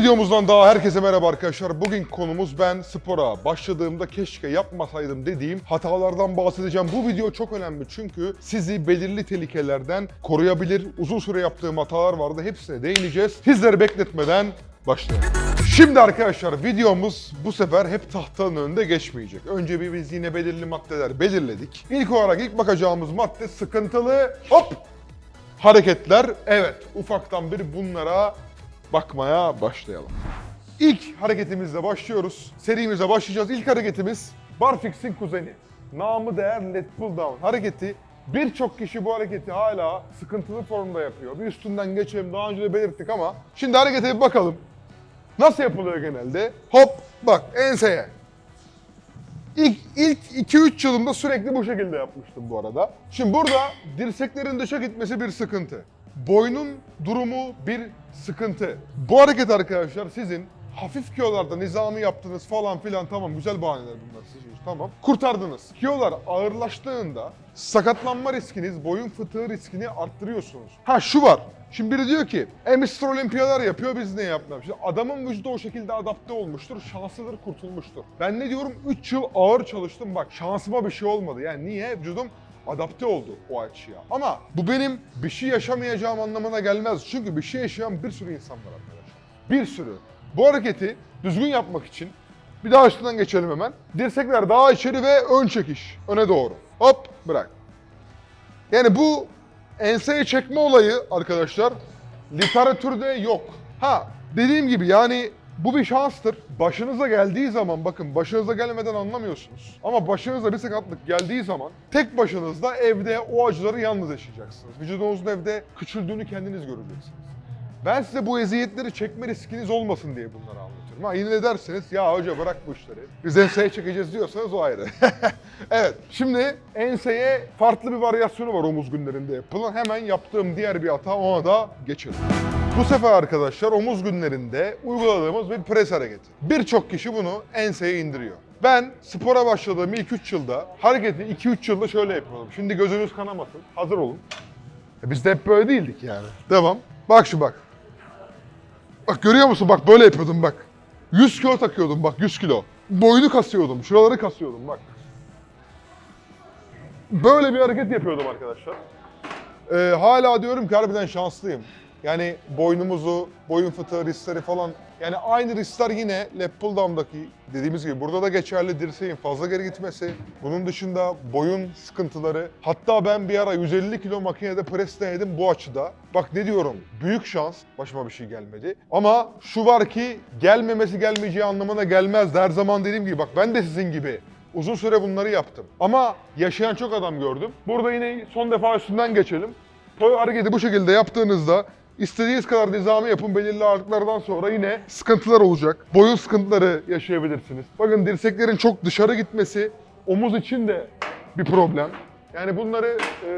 videomuzdan daha herkese merhaba arkadaşlar. Bugün konumuz ben spora başladığımda keşke yapmasaydım dediğim hatalardan bahsedeceğim. Bu video çok önemli çünkü sizi belirli tehlikelerden koruyabilir. Uzun süre yaptığım hatalar vardı. Hepsine değineceğiz. Sizleri bekletmeden başlayalım. Şimdi arkadaşlar videomuz bu sefer hep tahtanın önünde geçmeyecek. Önce bir biz yine belirli maddeler belirledik. İlk olarak ilk bakacağımız madde sıkıntılı hop hareketler. Evet ufaktan bir bunlara bakmaya başlayalım. İlk hareketimizle başlıyoruz. Serimize başlayacağız. İlk hareketimiz Barfix'in kuzeni. Namı değer Let Pull Down hareketi. Birçok kişi bu hareketi hala sıkıntılı formda yapıyor. Bir üstünden geçelim daha önce de belirttik ama şimdi harekete bir bakalım. Nasıl yapılıyor genelde? Hop bak enseye. İlk, ilk 2-3 yılımda sürekli bu şekilde yapmıştım bu arada. Şimdi burada dirseklerin dışa gitmesi bir sıkıntı. Boynun durumu bir sıkıntı. Bu hareket arkadaşlar sizin hafif kilolarda nizami yaptınız falan filan tamam güzel bahaneler bunlar sizin tamam. Kurtardınız. Kilolar ağırlaştığında sakatlanma riskiniz, boyun fıtığı riskini arttırıyorsunuz. Ha şu var. Şimdi biri diyor ki, e Mr. Olimpiyalar yapıyor biz ne yapmıyoruz? Şimdi adamın vücudu o şekilde adapte olmuştur, şanslıdır, kurtulmuştur. Ben ne diyorum? 3 yıl ağır çalıştım bak şansıma bir şey olmadı. Yani niye? Vücudum adapte oldu o açıya. Ama bu benim bir şey yaşamayacağım anlamına gelmez. Çünkü bir şey yaşayan bir sürü insan var arkadaşlar. Bir sürü. Bu hareketi düzgün yapmak için bir daha üstünden geçelim hemen. Dirsekler daha içeri ve ön çekiş. Öne doğru. Hop bırak. Yani bu enseye çekme olayı arkadaşlar literatürde yok. Ha dediğim gibi yani bu bir şanstır. Başınıza geldiği zaman bakın başınıza gelmeden anlamıyorsunuz. Ama başınıza bir sakatlık geldiği zaman tek başınızda evde o acıları yalnız yaşayacaksınız. Vücudunuzun evde küçüldüğünü kendiniz göreceksiniz. Ben size bu eziyetleri çekme riskiniz olmasın diye bunları anlatıyorum. Ha yine de dersiniz ya hoca bırak bu işleri. Biz enseye çekeceğiz diyorsanız o ayrı. evet şimdi enseye farklı bir varyasyonu var omuz günlerinde yapılan. Hemen yaptığım diğer bir hata ona da geçelim. Bu sefer arkadaşlar omuz günlerinde uyguladığımız bir pres hareketi. Birçok kişi bunu enseye indiriyor. Ben spora başladığım ilk 3 yılda hareketi 2-3 yılda şöyle yapıyordum. Şimdi gözünüz kanamasın. Hazır olun. E Biz de hep böyle değildik yani. Devam. Bak şu bak. Bak görüyor musun? Bak böyle yapıyordum bak. 100 kilo takıyordum bak 100 kilo. Boynu kasıyordum. Şuraları kasıyordum bak. Böyle bir hareket yapıyordum arkadaşlar. Ee, hala diyorum ki harbiden şanslıyım. Yani boynumuzu, boyun fıtığı riskleri falan yani aynı riskler yine lat pull down'daki dediğimiz gibi burada da geçerli dirseğin fazla geri gitmesi. Bunun dışında boyun sıkıntıları. Hatta ben bir ara 150 kilo makinede pres denedim bu açıda. Bak ne diyorum büyük şans başıma bir şey gelmedi. Ama şu var ki gelmemesi gelmeyeceği anlamına gelmez. Her zaman dediğim gibi bak ben de sizin gibi Uzun süre bunları yaptım. Ama yaşayan çok adam gördüm. Burada yine son defa üstünden geçelim. Bu hareketi bu şekilde yaptığınızda istediğiniz kadar nizami yapın belirli ağırlıklardan sonra yine sıkıntılar olacak. Boyun sıkıntıları yaşayabilirsiniz. Bakın dirseklerin çok dışarı gitmesi omuz için de bir problem. Yani bunları e,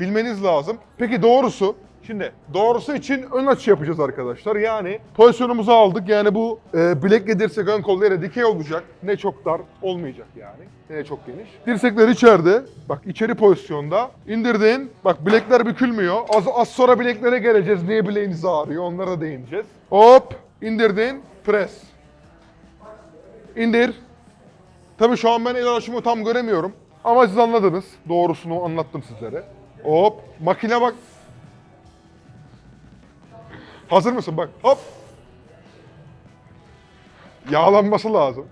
bilmeniz lazım. Peki doğrusu Şimdi doğrusu için ön açı yapacağız arkadaşlar. Yani pozisyonumuzu aldık. Yani bu e, bilek dirsek ön kol yere dikey olacak. Ne çok dar olmayacak yani. Ne çok geniş. Dirsekler içeride. Bak içeri pozisyonda. İndirdin. Bak bilekler bükülmüyor. Az, az sonra bileklere geleceğiz. Niye bileğiniz ağrıyor? Onlara da değineceğiz. Hop. indirdin. Pres. İndir. Tabii şu an ben el açımı tam göremiyorum. Ama siz anladınız. Doğrusunu anlattım sizlere. Hop. Makine bak. Hazır mısın? Bak hop. Yağlanması lazım.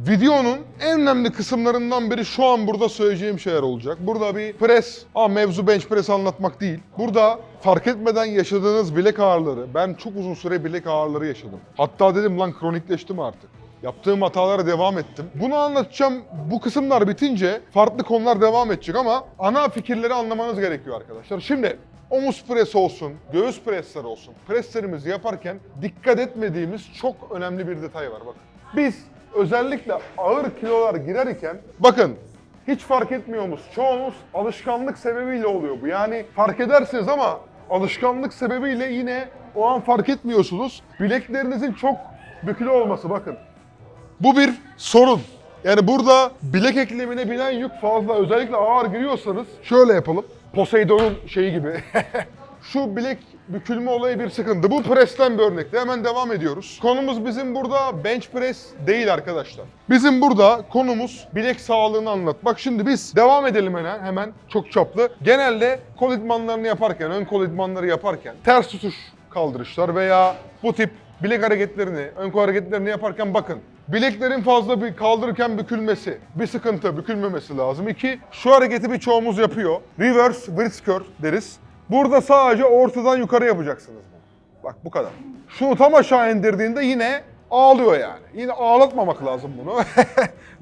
Videonun en önemli kısımlarından biri şu an burada söyleyeceğim şeyler olacak. Burada bir pres, ama mevzu bench press anlatmak değil. Burada fark etmeden yaşadığınız bilek ağrıları, ben çok uzun süre bilek ağrıları yaşadım. Hatta dedim lan kronikleştim artık. Yaptığım hatalara devam ettim. Bunu anlatacağım. Bu kısımlar bitince farklı konular devam edecek ama ana fikirleri anlamanız gerekiyor arkadaşlar. Şimdi omuz presi olsun, göğüs presleri olsun. Preslerimizi yaparken dikkat etmediğimiz çok önemli bir detay var bakın. Biz özellikle ağır kilolar girerken bakın hiç fark etmiyoruz. Çoğumuz alışkanlık sebebiyle oluyor bu. Yani fark edersiniz ama alışkanlık sebebiyle yine o an fark etmiyorsunuz. Bileklerinizin çok bükülü olması bakın. Bu bir sorun. Yani burada bilek eklemine binen yük fazla. Özellikle ağır giriyorsanız şöyle yapalım. Poseidon'un şeyi gibi. Şu bilek bükülme olayı bir sıkıntı. Bu presten bir örnekte. Hemen devam ediyoruz. Konumuz bizim burada bench press değil arkadaşlar. Bizim burada konumuz bilek sağlığını anlatmak. Şimdi biz devam edelim hemen, hemen çok çaplı. Genelde kol idmanlarını yaparken, ön kol idmanları yaparken ters tutuş kaldırışlar veya bu tip bilek hareketlerini, ön kol hareketlerini yaparken bakın. Bileklerin fazla bir kaldırırken bükülmesi, bir sıkıntı, bükülmemesi lazım. İki, şu hareketi birçoğumuz yapıyor. Reverse wrist curl deriz. Burada sadece ortadan yukarı yapacaksınız bunu. Bak bu kadar. Şunu tam aşağı indirdiğinde yine ağlıyor yani. Yine ağlatmamak lazım bunu.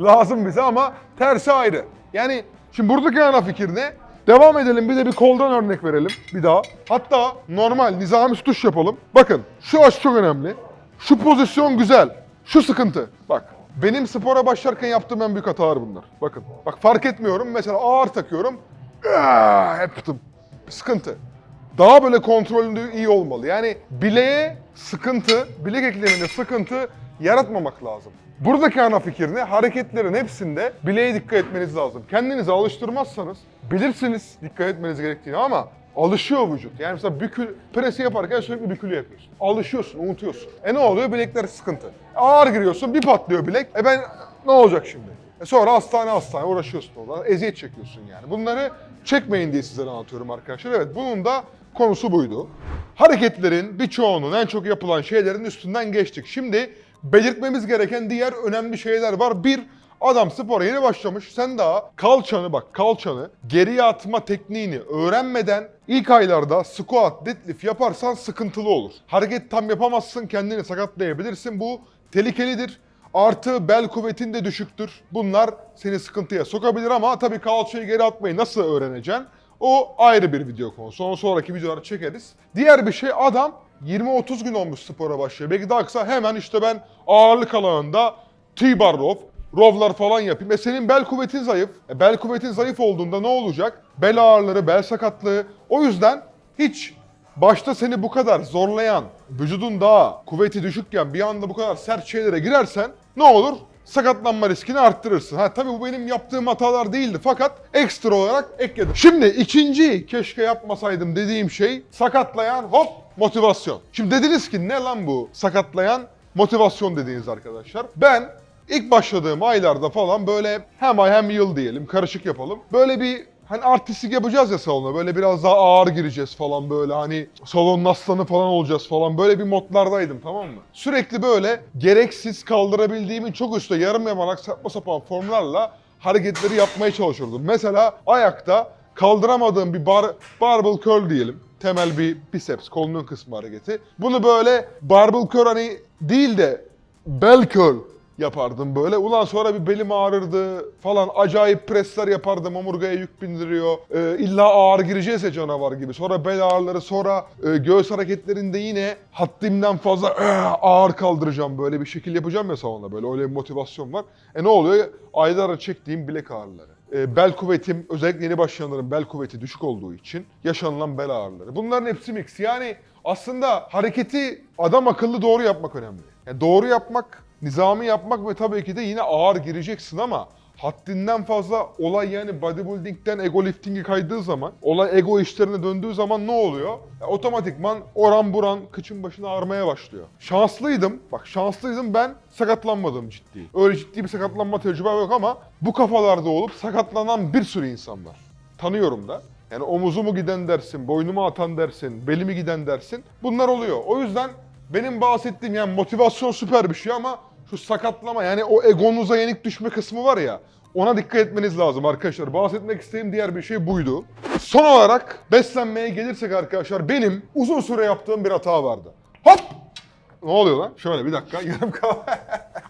lazım bize ama tersi ayrı. Yani şimdi buradaki ana fikir ne? Devam edelim bir de bir koldan örnek verelim bir daha. Hatta normal nizami tutuş yapalım. Bakın şu aç çok önemli. Şu pozisyon güzel. Şu sıkıntı. Bak benim spora başlarken yaptığım en büyük hatalar bunlar. Bakın. Bak fark etmiyorum. Mesela ağır takıyorum. Aa, hep yaptım. Sıkıntı. Daha böyle kontrollü iyi olmalı. Yani bileğe sıkıntı, bilek ekleminde sıkıntı yaratmamak lazım. Buradaki ana fikir ne? Hareketlerin hepsinde bileğe dikkat etmeniz lazım. Kendinizi alıştırmazsanız bilirsiniz dikkat etmeniz gerektiğini ama alışıyor vücut. Yani mesela bükül, presi yaparken sürekli bükülü yapıyorsun. Alışıyorsun, unutuyorsun. E ne oluyor? Bilekler sıkıntı. Ağır giriyorsun, bir patlıyor bilek. E ben ne olacak şimdi? E sonra hastane hastane uğraşıyorsun orada. Eziyet çekiyorsun yani. Bunları çekmeyin diye size anlatıyorum arkadaşlar. Evet bunun da konusu buydu. Hareketlerin birçoğunun en çok yapılan şeylerin üstünden geçtik. Şimdi belirtmemiz gereken diğer önemli şeyler var. Bir, adam spora yeni başlamış. Sen daha kalçanı bak kalçanı geriye atma tekniğini öğrenmeden ilk aylarda squat, deadlift yaparsan sıkıntılı olur. Hareket tam yapamazsın kendini sakatlayabilirsin. Bu tehlikelidir. Artı bel kuvvetin de düşüktür. Bunlar seni sıkıntıya sokabilir ama tabii kalçayı geri atmayı nasıl öğreneceksin? O ayrı bir video konusu. Onu sonraki videolarda çekeriz. Diğer bir şey adam 20-30 gün olmuş spora başlıyor. Belki daha kısa hemen işte ben ağırlık alanında T-bar row, rowlar falan yapayım. E senin bel kuvvetin zayıf. E bel kuvvetin zayıf olduğunda ne olacak? Bel ağrıları, bel sakatlığı. O yüzden hiç başta seni bu kadar zorlayan, vücudun daha kuvveti düşükken bir anda bu kadar sert şeylere girersen ne olur? Sakatlanma riskini arttırırsın. Ha tabii bu benim yaptığım hatalar değildi fakat ekstra olarak ekledim. Şimdi ikinci keşke yapmasaydım dediğim şey sakatlayan hop motivasyon. Şimdi dediniz ki ne lan bu sakatlayan motivasyon dediğiniz arkadaşlar. Ben ilk başladığım aylarda falan böyle hem ay hem yıl diyelim karışık yapalım. Böyle bir hani artistik yapacağız ya salona böyle biraz daha ağır gireceğiz falan böyle hani salonun aslanı falan olacağız falan böyle bir modlardaydım tamam mı? Sürekli böyle gereksiz kaldırabildiğimin çok üstte yarım yamalak saçma sapan formlarla hareketleri yapmaya çalışıyordum. Mesela ayakta kaldıramadığım bir bar, barbell curl diyelim. Temel bir biceps, kolunun kısmı hareketi. Bunu böyle barbell curl hani değil de bell curl yapardım böyle. Ulan sonra bir belim ağrırdı falan. Acayip presler yapardım. Omurgaya yük bindiriyor. Ee, illa ağır gireceğiz ya canavar gibi. Sonra bel ağrıları, sonra e, göğüs hareketlerinde yine haddimden fazla "Eh!" ağır kaldıracağım. Böyle bir şekil yapacağım ya salonda böyle. Öyle bir motivasyon var. E ne oluyor? Aylarca çektiğim bilek ağrıları. E, bel kuvvetim, özellikle yeni başlayanların bel kuvveti düşük olduğu için yaşanılan bel ağrıları. Bunların hepsi mix. Yani aslında hareketi adam akıllı doğru yapmak önemli. Yani doğru yapmak, nizami yapmak ve tabii ki de yine ağır gireceksin ama haddinden fazla olay yani bodybuilding'den ego lifting'e kaydığı zaman, olay ego işlerine döndüğü zaman ne oluyor? Ya otomatikman oran buran kıçın başına ağrımaya başlıyor. Şanslıydım, bak şanslıydım ben sakatlanmadım ciddi. Öyle ciddi bir sakatlanma tecrübem yok ama bu kafalarda olup sakatlanan bir sürü insan var. Tanıyorum da. Yani omuzumu giden dersin, boynumu atan dersin, belimi giden dersin. Bunlar oluyor. O yüzden benim bahsettiğim yani motivasyon süper bir şey ama şu sakatlama yani o egonuza yenik düşme kısmı var ya ona dikkat etmeniz lazım arkadaşlar. Bahsetmek istediğim diğer bir şey buydu. Son olarak beslenmeye gelirsek arkadaşlar benim uzun süre yaptığım bir hata vardı. Hop! Ne oluyor lan? Şöyle bir dakika yarım kal.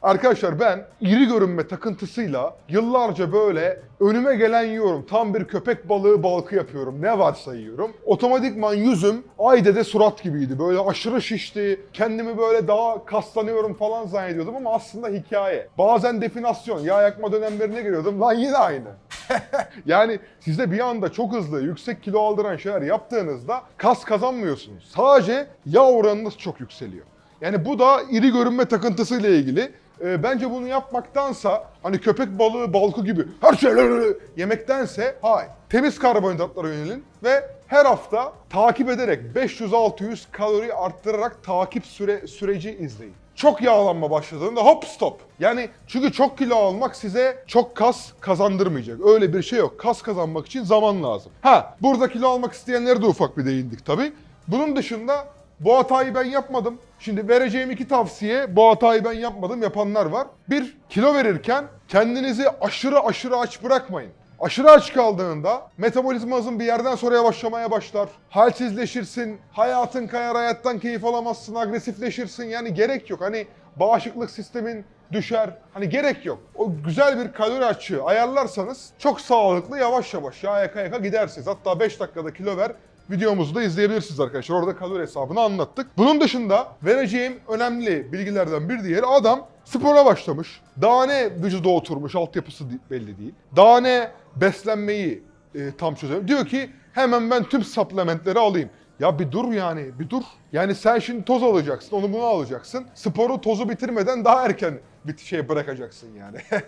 Arkadaşlar ben iri görünme takıntısıyla yıllarca böyle önüme gelen yiyorum. Tam bir köpek balığı balkı yapıyorum. Ne varsa yiyorum. Otomatikman yüzüm Ayde'de surat gibiydi. Böyle aşırı şişti. Kendimi böyle daha kaslanıyorum falan zannediyordum ama aslında hikaye. Bazen definasyon, yağ yakma dönemlerine giriyordum. Lan yine aynı. yani size bir anda çok hızlı yüksek kilo aldıran şeyler yaptığınızda kas kazanmıyorsunuz. Sadece yağ oranınız çok yükseliyor. Yani bu da iri görünme takıntısıyla ilgili. e, bence bunu yapmaktansa hani köpek balığı balku gibi her şey yemektense hayır. Temiz karbonhidratlara yönelin ve her hafta takip ederek 500-600 kalori arttırarak takip süre süreci izleyin. Çok yağlanma başladığında hop stop. Yani çünkü çok kilo almak size çok kas kazandırmayacak. Öyle bir şey yok. Kas kazanmak için zaman lazım. Ha burada kilo almak isteyenlere de ufak bir değindik tabii. Bunun dışında bu hatayı ben yapmadım. Şimdi vereceğim iki tavsiye bu hatayı ben yapmadım yapanlar var. Bir kilo verirken kendinizi aşırı aşırı aç bırakmayın. Aşırı aç kaldığında metabolizma hızın bir yerden sonra yavaşlamaya başlar. Halsizleşirsin, hayatın kayar, hayattan keyif alamazsın, agresifleşirsin. Yani gerek yok. Hani bağışıklık sistemin düşer. Hani gerek yok. O güzel bir kalori açığı ayarlarsanız çok sağlıklı yavaş yavaş yağ yaka yaka gidersiniz. Hatta 5 dakikada kilo ver videomuzu da izleyebilirsiniz arkadaşlar. Orada kalori hesabını anlattık. Bunun dışında vereceğim önemli bilgilerden bir diğeri adam spora başlamış. Daha ne vücuda oturmuş, altyapısı belli değil. Daha ne beslenmeyi e, tam çözemiyor. Diyor ki hemen ben tüm supplementleri alayım. Ya bir dur yani, bir dur. Yani sen şimdi toz alacaksın, onu bunu alacaksın. Sporu tozu bitirmeden daha erken bir şey bırakacaksın yani.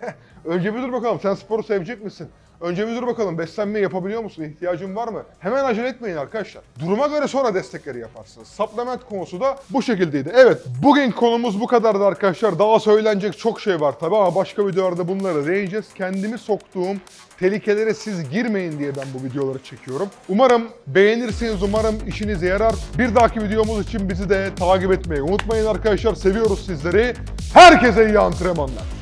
Önce bir dur bakalım, sen sporu sevecek misin? Önce bir dur bakalım, beslenme yapabiliyor musun? İhtiyacın var mı? Hemen acele etmeyin arkadaşlar. Duruma göre sonra destekleri yaparsınız. Supplement konusu da bu şekildeydi. Evet, bugün konumuz bu kadardı arkadaşlar. Daha söylenecek çok şey var tabii ama başka videolarda bunlara değineceğiz. Kendimi soktuğum tehlikelere siz girmeyin diye ben bu videoları çekiyorum. Umarım beğenirsiniz, umarım işinize yarar. Bir dahaki videomuz için bizi de takip etmeyi unutmayın arkadaşlar. Seviyoruz sizleri. Herkese iyi antrenmanlar.